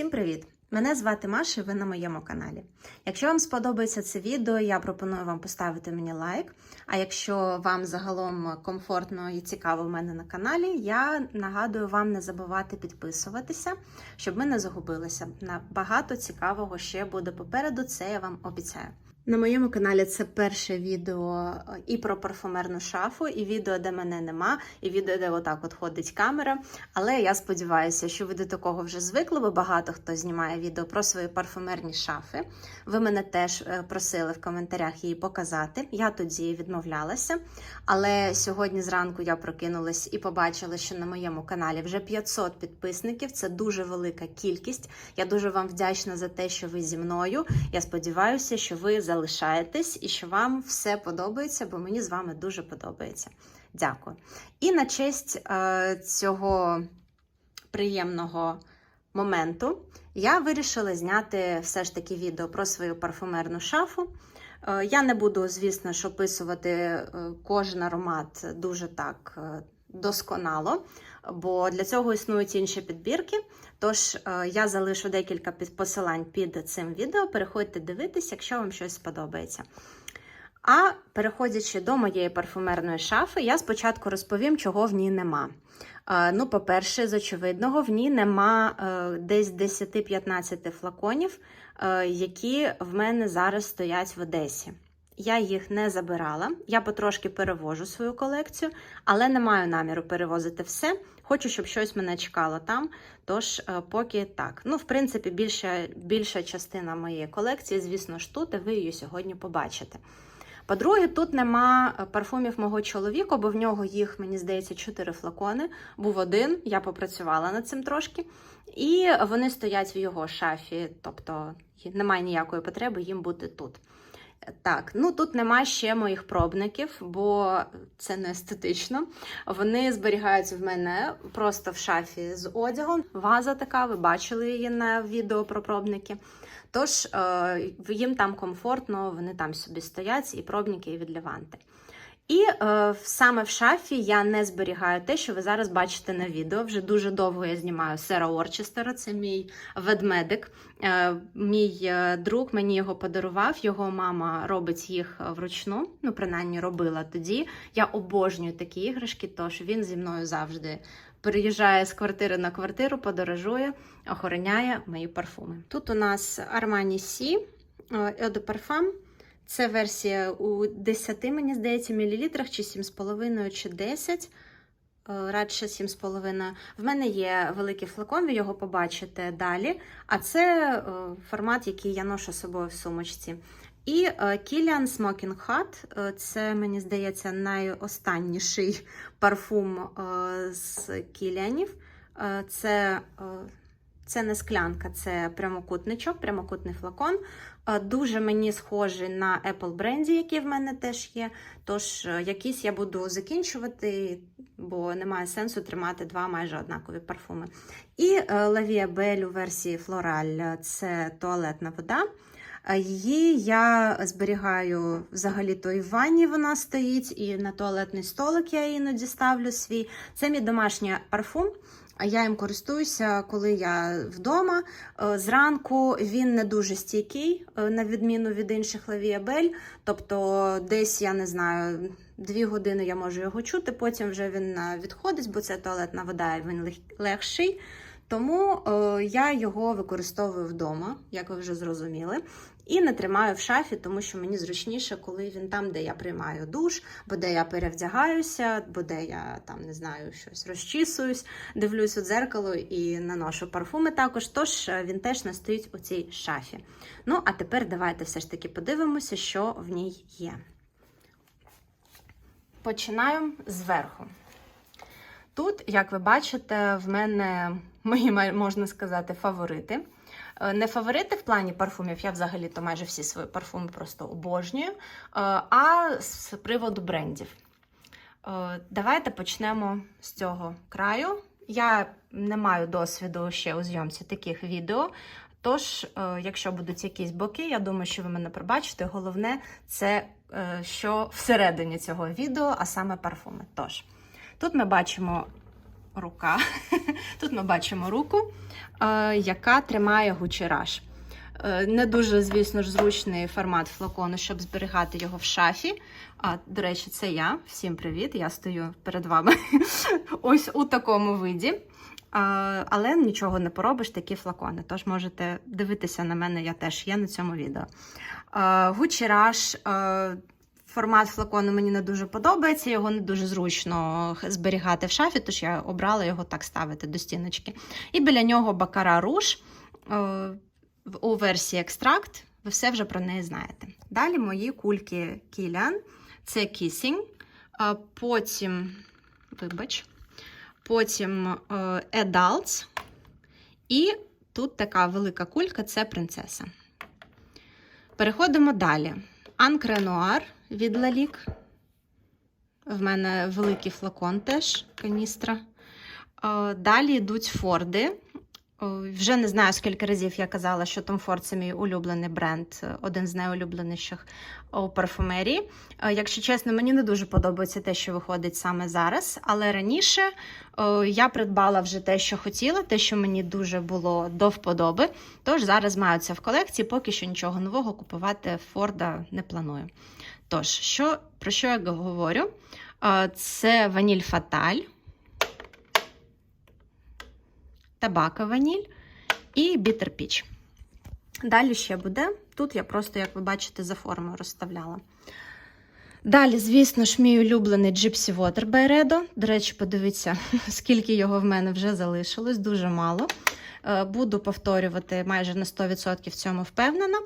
Всім привіт! Мене звати Маша, ви на моєму каналі. Якщо вам сподобається це відео, я пропоную вам поставити мені лайк. А якщо вам загалом комфортно і цікаво в мене на каналі, я нагадую вам не забувати підписуватися, щоб ми не загубилися. На багато цікавого ще буде попереду, це я вам обіцяю. На моєму каналі це перше відео е, і про парфумерну шафу, і відео, де мене нема, і відео, де отак от ходить камера. Але я сподіваюся, що ви до такого вже звикли, бо багато хто знімає відео про свої парфумерні шафи. Ви мене теж е, просили в коментарях її показати. Я тоді відмовлялася. Але сьогодні зранку я прокинулась і побачила, що на моєму каналі вже 500 підписників. Це дуже велика кількість. Я дуже вам вдячна за те, що ви зі мною. Я сподіваюся, що ви залишаєтесь і що вам все подобається, бо мені з вами дуже подобається. Дякую. І на честь е, цього приємного моменту я вирішила зняти все ж таки відео про свою парфумерну шафу. Е, Я не буду, звісно ж, описувати е, кожен аромат дуже так е, досконало, бо для цього існують інші підбірки. Тож е, я залишу декілька посилань під цим відео. Переходьте дивитись, якщо вам щось сподобається. А переходячи до моєї парфумерної шафи, я спочатку розповім, чого в ній нема. Е, Ну, по-перше, з очевидного, в ній нема е, десь 10-15 флаконів, які в мене зараз стоять в Одесі. Я їх не забирала, я потрошки перевожу свою колекцію, але не маю наміру перевозити все. Хочу, щоб щось мене чекало там. Тож, е, поки так. Ну, в принципі, більша, більша частина моєї колекції, звісно ж, тут, і ви її сьогодні побачите. По-друге, тут нема е, парфумів мого чоловіка, бо в нього їх, мені здається, чотири флакони. Був один, я попрацювала над цим трошки. І вони стоять в його шафі, тобто немає ніякої потреби їм бути тут. Так, ну тут нема ще моїх пробників, бо це не естетично. Вони зберігаються в мене просто в шафі з одягом. Ваза така, ви бачили її на відео про пробники. Тож е, їм там комфортно, вони там собі стоять, і пробники, і від Леванти. І е, саме в шафі я не зберігаю те, що ви зараз бачите на відео. Вже дуже довго я знімаю Сера Орчестера, це мій ведмедик. Е, мій е, друг мені його подарував. Його мама робить їх вручну. Ну, принаймні робила тоді. Я обожнюю такі іграшки, тож він зі мною завжди переїжджає з квартири на квартиру, подорожує, охороняє мої парфуми. Тут у нас Armani C, Eau de Parfum. Це версія у 10, мені здається, мілілітрах, чи 7,5, чи 10. Е, Радше 7,5. В мене є великий флакон, ви його побачите далі. А це е, формат, який я ношу з собою в сумочці. І Kilian Smoking Hot. е, Це, мені здається, найостанніший парфум е, з кілянів. Це, це не склянка, це прямокутничок, прямокутний флакон. Дуже мені схожий на Apple бренді, який в мене теж є. Тож е, якісь я буду закінчувати, бо немає сенсу тримати два майже однакові парфуми. І е, La Belle у версії Floral це туалетна вода. Е, Її я зберігаю взагалі-то і в ванні вона стоїть, і на туалетний столик я іноді ставлю свій. Це мій домашній парфум. А Я їм користуюся, коли я вдома. Е, Зранку він не дуже стійкий, е, на відміну від інших лавіабель. Тобто, десь я не знаю, дві години я можу його чути, потім вже він е, відходить, бо це туалетна вода, і він легший. Тому я його використовую вдома, як ви вже зрозуміли, і не тримаю в шафі, тому що мені зручніше, коли він там, де я приймаю душ, бо де я перевдягаюся, бо де я там не знаю щось розчісуюсь, дивлюсь у дзеркало і наношу парфуми також. Тож е, він теж не стоїть у цій шафі. Ну, а тепер давайте все ж таки подивимося, що в ній є. Починаємо зверху. Тут, як ви бачите, в мене мої можна сказати фаворити. Е, Не фаворити в плані парфумів, я взагалі-то майже всі свої парфуми просто обожнюю. е, А з приводу брендів. Е, Давайте почнемо з цього краю. Я не маю досвіду ще у зйомці таких відео. Тож, якщо будуть якісь боки, я думаю, що ви мене пробачите. Головне, це що всередині цього відео, а саме парфуми. Тож, тут ми бачимо рука. Тут ми бачимо руку, е, яка тримає Rush. Е, Не дуже, звісно ж, зручний формат флакону, щоб зберігати його в шафі. А, до речі, це я. Всім привіт! Я стою перед вами ось у такому виді. А, але нічого не поробиш, такі флакони. Тож можете дивитися на мене, я теж є на цьому відео. А, а, Формат флакону мені не дуже подобається, його не дуже зручно зберігати в шафі, тож я обрала його так ставити до стіночки. І біля нього Бакара Руш е, у версії екстракт. Ви все вже про неї знаєте. Далі мої кульки Кілян. Це а потім, вибач, потім е, Adults. І тут така велика кулька це принцеса. Переходимо далі. Анкре Нуар від Лалік. В мене великий флакон теж каністра. Е, Далі йдуть Форди. Е, Вже не знаю, скільки разів я казала, що Tom Ford це мій улюблений бренд, е, один з найулюбленіших у парфумерії. Е, Якщо чесно, мені не дуже подобається те, що виходить саме зараз. Але раніше е, я придбала вже те, що хотіла, те, що мені дуже було до вподоби. Тож зараз маю це в колекції, поки що нічого нового купувати Форда не планую. Тож, що, про що я говорю? Е, Це ваніль Фаталь, табака ваніль і бітер піч. Далі ще буде. Тут я просто, як ви бачите, за формою розставляла. Далі, звісно ж, мій улюблений Gypsy Water by Redo. До речі, подивіться, скільки його в мене вже залишилось, дуже мало. Е, Буду повторювати майже на 100% в цьому впевнена.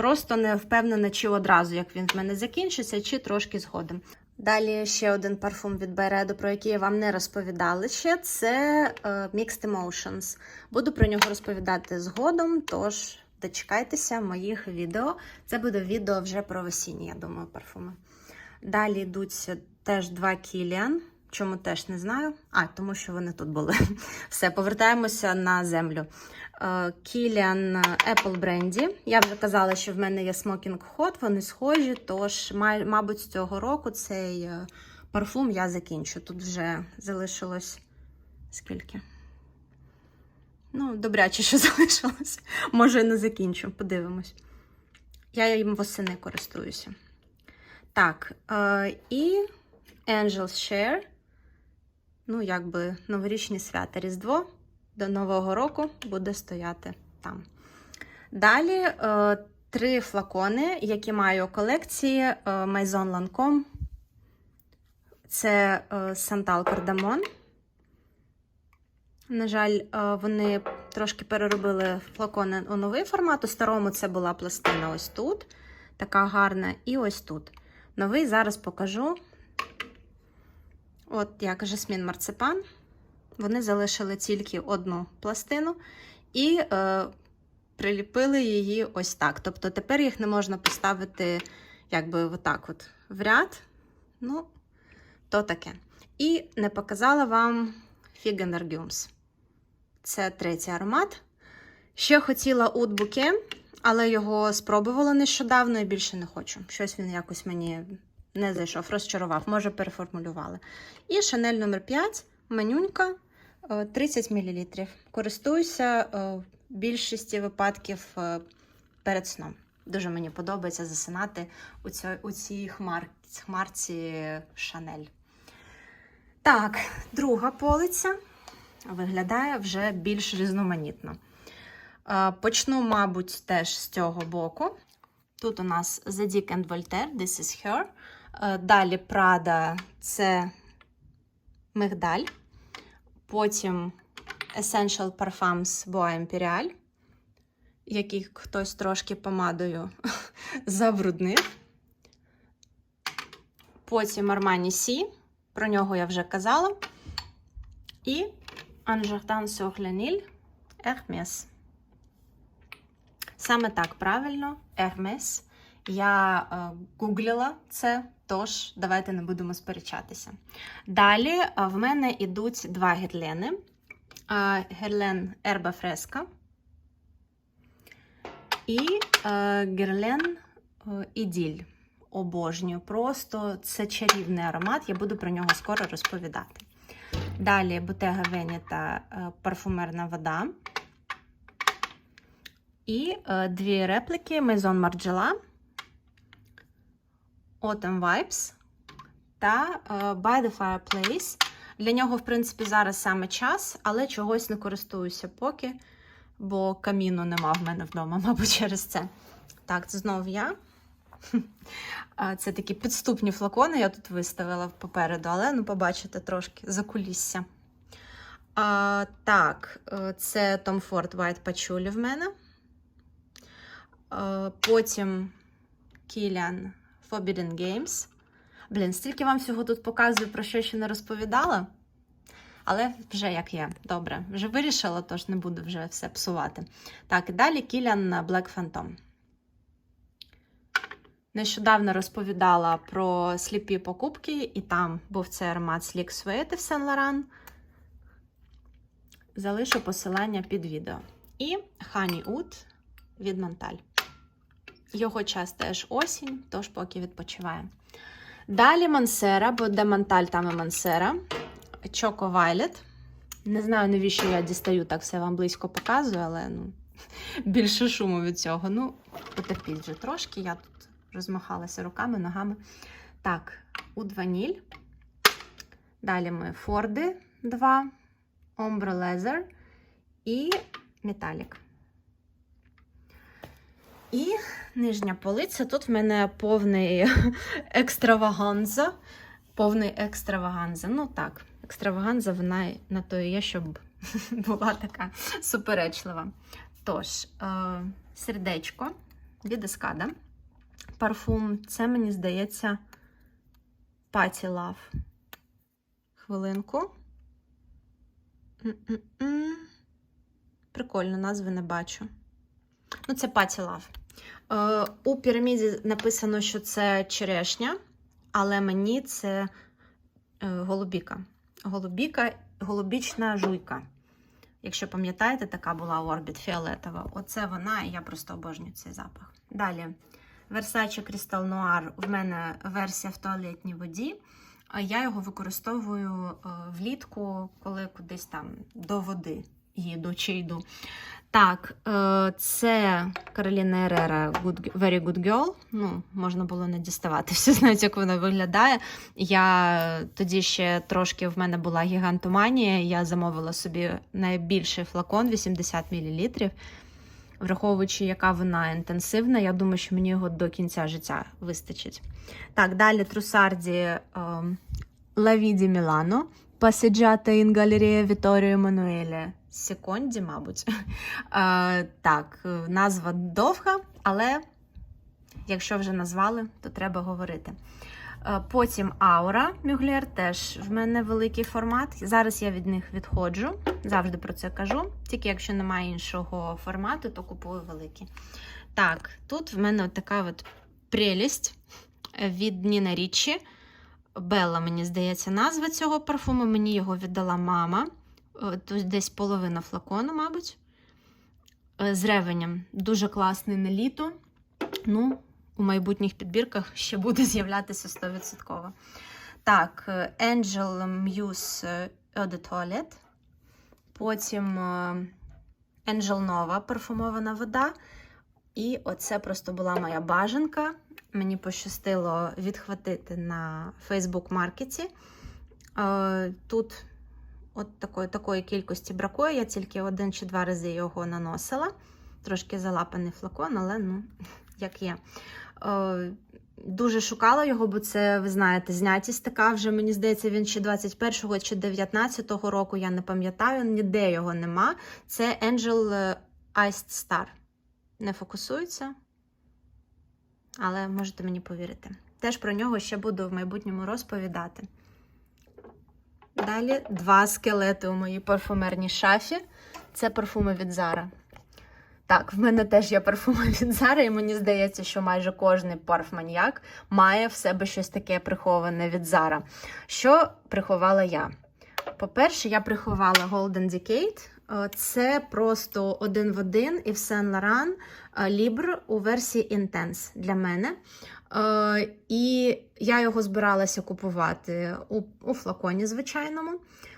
Просто не впевнена, чи одразу, як він в мене закінчиться, чи трошки згодом. Далі ще один парфум від Байредо, про який я вам не розповідала ще. Це е, Mixed Emotions. Буду про нього розповідати згодом, тож дочекайтеся моїх відео. Це буде відео вже про весінні, я думаю, парфуми. Далі йдуть теж два Кіліан. Чому теж не знаю. А, тому що вони тут були. Все, повертаємося на землю. Кіліан Apple Brandy. Я вже казала, що в мене є Smoking Hot, вони схожі, тож, мабуть, з цього року цей е, парфум я закінчу. Тут вже залишилось скільки? Ну, добряче, що залишилось. Може, і не закінчу, подивимось. Я їм восени користуюся. Так, е, і Angel's Share. Ну, якби новорічні свята Різдво до Нового року буде стояти там. Далі е, три флакони, які маю у колекції е, Maison Lancome. Це е, Santal Cardamon. На жаль, е, вони трошки переробили флакони у новий формат. У старому це була пластина ось тут. Така гарна, і ось тут. Новий зараз покажу. От як жасмін марципан. Вони залишили тільки одну пластину і е, приліпили її ось так. Тобто тепер їх не можна поставити, якби отак от в ряд. Ну, то таке. І не показала вам Gums. Це третій аромат. Ще хотіла Bouquet, але його спробувала нещодавно і більше не хочу. Щось він якось мені не зайшов, розчарував, може переформулювали. І Chanel номер 5 манюнька е, 30 мл. Користуюся е, в більшості випадків е, перед сном. Дуже мені подобається засинати у цій, у цій хмар, хмарці Chanel. Так, друга полиця виглядає вже більш різноманітно. Е, Почну, мабуть, теж з цього боку. Тут у нас The Dick and Voltaire, This is Her. Е, Далі Prada це мигдаль. Потім Essential Parfums Bois Imperial, який хтось трошки помадою забруднив. Потім Armani C, про нього я вже казала. І sur Lenil Hermes. Саме так правильно, Hermes. Я е, гуглила це, тож давайте не будемо сперечатися. Далі е, в мене йдуть два герлени. Е, Герлен Ерба Фреска і герлен Іділь. Обожнюю. Просто це чарівний аромат, я буду про нього скоро розповідати. Далі Veneta е, парфумерна вода. І дві репліки Maison Margiela, Autumn Vibes та е, By the Fireplace. Для нього, в принципі, зараз саме час, але чогось не користуюся поки, бо каміну нема в мене вдома, мабуть, через це. Так, це знову я. Це такі підступні флакони, я тут виставила попереду, але ну, побачите трошки за кулісся. А, Так, е, це Tom Ford White Patchouli в мене. А, Потім Kilian Forbidden Games. Блін, стільки вам всього тут показую, про що ще не розповідала. Але вже як є. Добре, вже вирішила, тож не буду вже все псувати. Так, і далі Kilian Black Phantom. Нещодавно розповідала про сліпі покупки, і там був цей аромат Sleek Suede в Laurent. Залишу посилання під відео. І Honey Oud від Монталь. Його час теж осінь, тож поки відпочиває. Далі Мансера, бо де Монталь, там і Мансера. Choco Violet. Не знаю, навіщо я дістаю так все вам близько показую, але ну, більше шуму від цього. Ну, потерпіть вже трошки. Я тут розмахалася руками, ногами. Так, Уд Ваніль. Далі ми Форди 2, Ombre Leather і Металік. І нижня полиця. Тут в мене повний екстраваганза. Повний екстраваганза. Ну так, екстраваганза, вона на то і є, щоб була така суперечлива. Тож, е, сердечко від Ескада. Парфум, це, мені здається, Паті Лав. Хвилинку. М-м-м. Прикольно, назви не бачу. Ну, це Паті Лав. Е, у піраміді написано, що це черешня, але мені це е, голубіка. Голубіка, голубічна жуйка. Якщо пам'ятаєте, така була Орбіт фіолетова. Оце вона, і я просто обожнюю цей запах. Далі. Versace Crystal Noir в мене версія в туалетній воді. Я його використовую е, влітку, коли кудись там до води їду чи йду. Так, е, це Кароліна Ерера Good, Very Good Girl. Ну, можна було не діставати. Всі знають, як вона виглядає. Я тоді ще трошки в мене була гігантоманія. Я замовила собі найбільший флакон 80 мл. Враховуючи, яка вона інтенсивна, я думаю, що мені його до кінця життя вистачить. Так, далі Трусарді Лавіді Мілано. Passeggiata in галерея Віторіо Еммануеле Секонді, мабуть. Е, так, назва довга, але якщо вже назвали, то треба говорити. Е, Потім Аура Мюглєр теж в мене великий формат. Зараз я від них відходжу, завжди про це кажу. Тільки якщо немає іншого формату, то купую великі. Так, тут в мене така от прелість від Ніна Річі. Белла, мені здається, назва цього парфуму. Мені його віддала мама. Е, Тут десь половина флакону, мабуть. Е, З ревенем. Дуже класний на літо. Ну, у майбутніх підбірках ще буде з'являтися 100%. Так, е, Angel Muse Eau de Toilette. Потім Angel Nova парфумована вода. І оце просто була моя бажанка. Мені пощастило відхватити на Facebook маркеті. Е, Тут от такої, такої кількості бракує. Я тільки один чи два рази його наносила. Трошки залапаний флакон, але ну, як є. Е, Дуже шукала його, бо це, ви знаєте, знятість така вже, мені здається, він чи 21-го, чи 19-го року, я не пам'ятаю, ніде його нема. Це Angel Iced Star. Не фокусується, але можете мені повірити. Теж про нього ще буду в майбутньому розповідати. Далі два скелети у моїй парфумерній шафі. Це парфуми від Zara. Так, в мене теж є парфуми від Zara, і мені здається, що майже кожний парфманьяк має в себе щось таке приховане від Zara. Що приховала я? По-перше, я приховала Golden Decade. Е, Це просто один в один і в Saint Laurent Libre у версії Intense для мене. Е, І я його збиралася купувати у, у флаконі звичайному.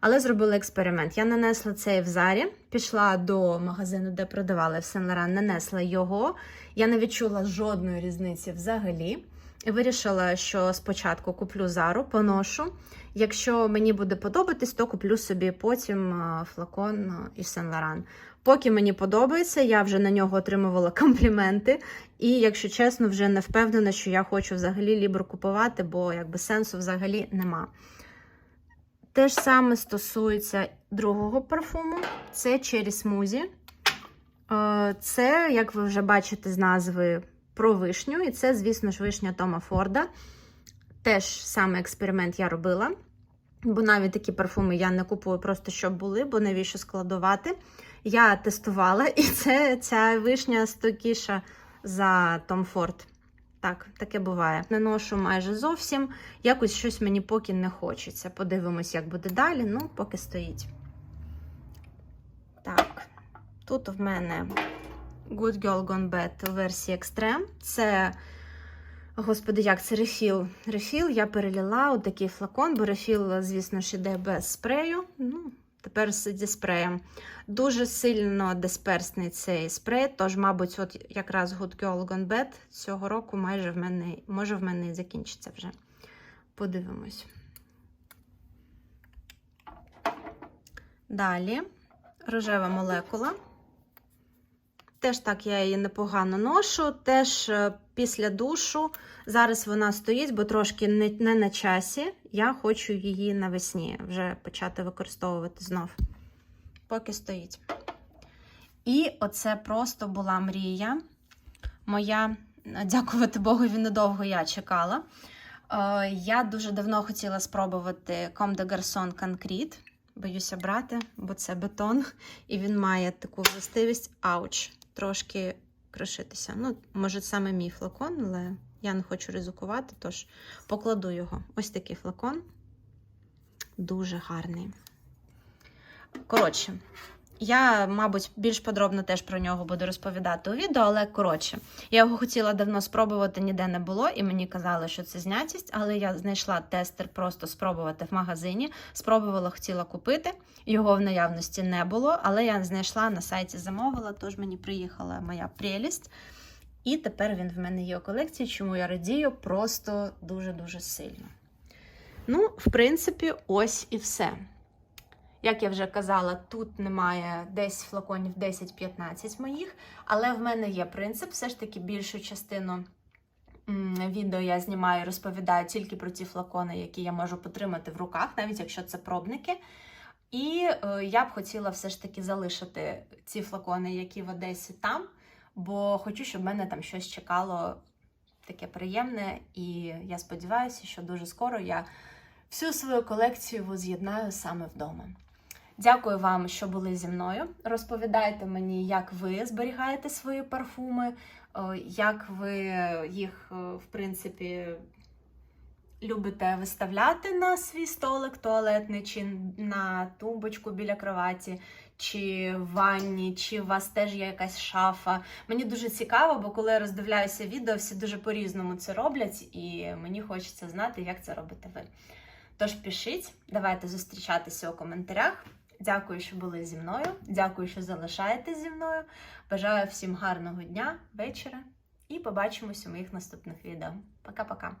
Але зробила експеримент. Я нанесла цей в зарі, пішла до магазину, де продавали в Сен Лоран, нанесла його. Я не відчула жодної різниці взагалі. І вирішила, що спочатку куплю зару, поношу. Якщо мені буде подобатись, то куплю собі потім флакон а, із Сен Лоран. Поки мені подобається, я вже на нього отримувала компліменти. І, якщо чесно, вже не впевнена, що я хочу взагалі лібр купувати, бо якби сенсу взагалі нема. Те ж саме стосується другого парфуму. Це Cherry Smoothie. Е, Це, як ви вже бачите з назви, про вишню. І це, звісно ж, вишня Тома Форда. Теж саме експеримент я робила. Бо навіть такі парфуми я не купую просто щоб були, бо навіщо складувати. Я тестувала, і це ця вишня стойкіша за Tom Ford. Так, таке буває. Не ношу майже зовсім. Якось щось мені поки не хочеться. Подивимось, як буде далі. Ну, поки стоїть. Так, тут в мене Good Girl Gone Bad версії Extreme. Це, господи, як це рефіл. Рефіл я переліла у такий флакон, бо рефіл, звісно ж, іде без спрею. Ну, тепер зі спреєм. Дуже сильно дисперсний цей спрей, тож, мабуть, от якраз Good Girl Gone Bad цього року майже в мене, може в мене і закінчиться вже. Подивимось. Далі рожева молекула. Теж так я її непогано ношу. Теж е, після душу. Зараз вона стоїть, бо трошки не, не на часі. Я хочу її навесні вже почати використовувати знов. Поки стоїть. І оце просто була мрія. Моя, дякувати Богу, він недовго я чекала. Е, Я дуже давно хотіла спробувати Comme de Garçon Concrete. Боюся брати, бо це бетон, і він має таку властивість ауч, трошки кришитися. Ну, може, саме мій флакон, але я не хочу ризикувати, тож покладу його. Ось такий флакон. Дуже гарний. Коротше, я, мабуть, більш подробно теж про нього буду розповідати у відео, але коротше, я його хотіла давно спробувати, ніде не було, і мені казали, що це знятість, але я знайшла тестер просто спробувати в магазині. Спробувала, хотіла купити. Його в наявності не було, але я знайшла на сайті, замовила, тож мені приїхала моя прелість. І тепер він в мене є у колекції, чому я радію просто дуже-дуже сильно. Ну, в принципі, ось і все. Як я вже казала, тут немає десь флаконів 10-15 моїх, але в мене є принцип. Все ж таки більшу частину відео я знімаю і розповідаю тільки про ті флакони, які я можу потримати в руках, навіть якщо це пробники. І е, я б хотіла все ж таки залишити ці флакони, які в Одесі там, бо хочу, щоб в мене там щось чекало таке приємне. І я сподіваюся, що дуже скоро я всю свою колекцію воз'єднаю саме вдома. Дякую вам, що були зі мною. Розповідайте мені, як ви зберігаєте свої парфуми, як ви їх, в принципі, любите виставляти на свій столик туалетний, чи на тумбочку біля кроваті, чи в ванні, чи у вас теж є якась шафа. Мені дуже цікаво, бо коли я роздивляюся відео, всі дуже по-різному це роблять, і мені хочеться знати, як це робите ви. Тож пишіть, давайте зустрічатися у коментарях. Дякую, що були зі мною. Дякую, що залишаєтесь зі мною. Бажаю всім гарного дня, вечора і побачимось у моїх наступних відео. Пока-пока!